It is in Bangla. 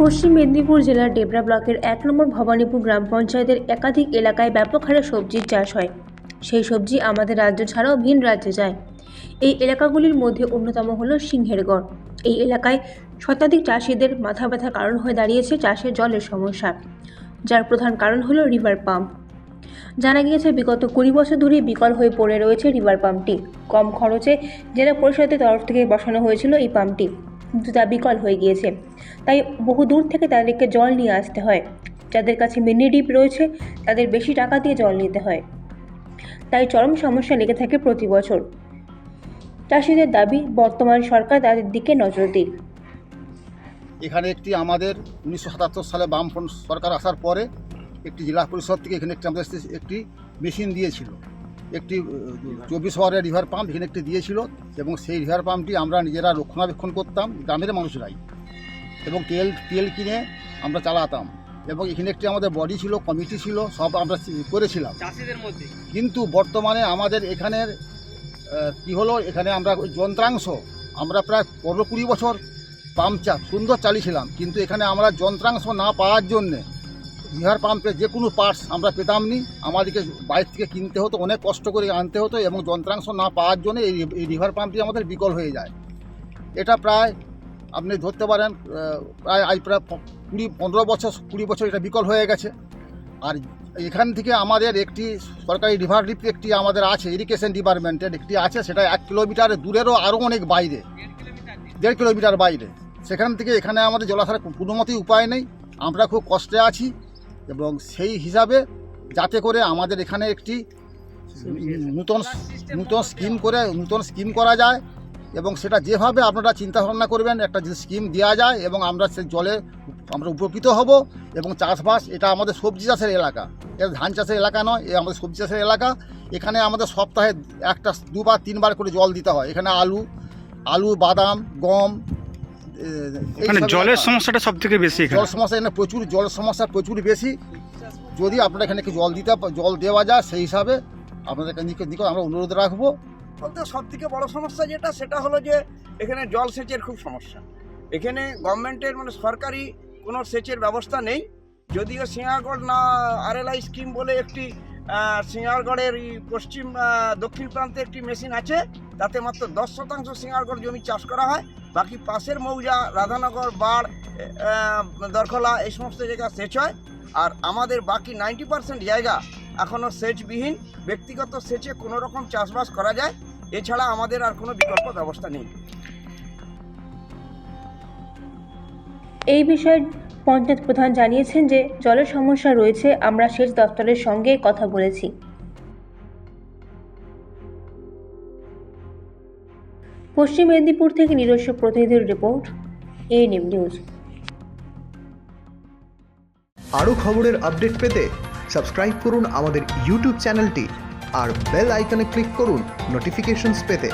পশ্চিম মেদিনীপুর জেলার ডেবরা ব্লকের এক নম্বর ভবানীপুর গ্রাম পঞ্চায়েতের একাধিক এলাকায় ব্যাপক হারে সবজির চাষ হয়। সেই সবজি আমাদের রাজ্য ছাড়াও ভিন রাজ্যে যায়। এই এলাকাগুলির মধ্যে অন্যতম হল সিংহেরগড় এই এলাকায় শতাধিক চাষিদের মাথা ব্যথার কারণ হয়ে দাঁড়িয়েছে চাষের জলের সমস্যা, যার প্রধান কারণ হলো রিভার পাম্প। জানা গিয়েছে, বিগত কুড়ি বছর ধরেই বিকল হয়ে পড়ে রয়েছে রিভার পাম্পটি। কম খরচে জেলা পরিষদের তরফ থেকে বসানো হয়েছিল এই পাম্পটি। তা বিকল হয়ে গিয়েছে। তাই বহু দূর থেকে তাদেরকে জল নিয়ে আসতে হয়। যাদের কাছে মিনি ডিপ রয়েছে, তাদের বেশি টাকা দিয়ে জল নিতে হয়। তাই চরম সমস্যা লেগে থাকে প্রতি বছর। চাষিদের দাবি, বর্তমান সরকার তাদের দিকে নজর দিক। এখানে একটি আমাদের উনিশশো সাতাত্তর সালে বামফ্রন্ট সরকার আসার পরে একটি জেলা পরিষদ থেকে এখানে একটি আমাদের একটি মেশিন দিয়েছিল। একটি চব্বিশ ওয়ারের রিভার পাম্প এখানে একটি দিয়েছিল এবং সেই রিভার পাম্পটি আমরা নিজেরা রক্ষণাবেক্ষণ করতাম গ্রামের মানুষরাই। এবং তেল তেল কিনে আমরা চালাতাম। এবং এখানে একটি আমাদের বডি ছিল কমিটি ছিল সব আমরা করেছিলাম। চাষিদের মধ্যে? কিন্তু বর্তমানে আমাদের এখানের কি হলো এখানে আমরা ওই যন্ত্রাংশ আমরা প্রায় পনেরো কুড়ি বছর পাম্প চা সুন্দর চালিয়েছিলাম। কিন্তু এখানে আমরা যন্ত্রাংশ না পাওয়ার জন্যে রিভার পাম্পের যে কোনো পার্টস আমরা পেতাম নি আমাদেরকে বাইরে থেকে কিনতে হতো, অনেক কষ্ট করে আনতে হতো এবং যন্ত্রাংশ না পাওয়ার জন্য এই এই রিভার পাম্পটি আমাদের বিকল হয়ে যায়। এটা প্রায়, আপনি ধরতে পারেন প্রায় আজ প্রায় কুড়ি, পনেরো বছর, কুড়ি বছর এটা বিকল হয়ে গেছে। আর এখান থেকে আমাদের একটি সরকারি রিভার লিফট একটি আমাদের আছে, ইরিগেশন ডিপার্টমেন্টের একটি আছে, সেটা এক কিলোমিটার দূরেরও আরও অনেক বাইরে। দেড় কিলোমিটার বাইরে। সেখান থেকে এখানে আমাদের জলাধারের কোনো মতেই উপায় নেই। আমরা খুব কষ্টে আছি। এবং সেই হিসাবে যাতে করে আমাদের এখানে একটি নূতন নূতন স্কিম করে, নূতন স্কিম করা যায় এবং সেটা যেভাবে আপনারা চিন্তা ভাবনা করবেন, একটা যে স্কিম দেওয়া যায় এবং আমরা সেই জলে আমরা উপকৃত হব এবং চাষবাস, এটা আমাদের সবজি চাষের এলাকা। এটা ধান চাষের এলাকা নয়, এ আমাদের সবজি চাষের এলাকা। এখানে আমাদের সপ্তাহে একটা দুবার, তিনবার করে জল দিতে হয়। এখানে আলু আলু, বাদাম, গম মানে জলের সমস্যাটা সব থেকে বেশি জল সমস্যা এখানে প্রচুর জল সমস্যা প্রচুর বেশি। যদি আপনারা এখানে জল দিতে জল দেওয়া যায় সেই হিসাবে আপনাদের নিকট নিকট আমরা অনুরোধ রাখব। বলতে সব থেকে বড় সমস্যা যেটা সেটা হলো যে এখানে জল সেচের খুব সমস্যা। এখানে গভর্নমেন্টের মানে সরকারি কোনো সেচের ব্যবস্থা নেই। যদিও সিঙ্গারগড় না আরএলআই স্কিম বলে একটি সিঙ্গারগড়ের পশ্চিম দক্ষিণ প্রান্তে একটি মেশিন আছে, তাতে মাত্র দশ শতাংশ সিঙ্গারগড় জমি চাষ করা হয়। বাকি পাশের মৌজা, রাধানগর, বাড় দরখলা, এই সমস্ত জায়গা সেচ হয়। আর আমাদের বাকি নাইনটি পার্সেন্ট জায়গা এখনও সেচবিহীন। ব্যক্তিগত সেচে কোনো রকম চাষবাস করা যায়। এছাড়া আমাদের আর কোনো বিকল্প ব্যবস্থা নেই। এই বিষয়ে পঞ্চায়েত প্রধান জানিয়েছেন যে, জলের সমস্যা রয়েছে, আমরা সেচ দপ্তরের সঙ্গে কথা বলেছি। পশ্চিম মেদিনীপুর থেকে নিজস্ব প্রতিনিধির রিপোর্ট, এ নিউজ। আরও খবরের আপডেট পেতে সাবস্ক্রাইব করুন আমাদের ইউটিউব চ্যানেলটি আর বেল আইকনে ক্লিক করুন নোটিফিকেশনস পেতে।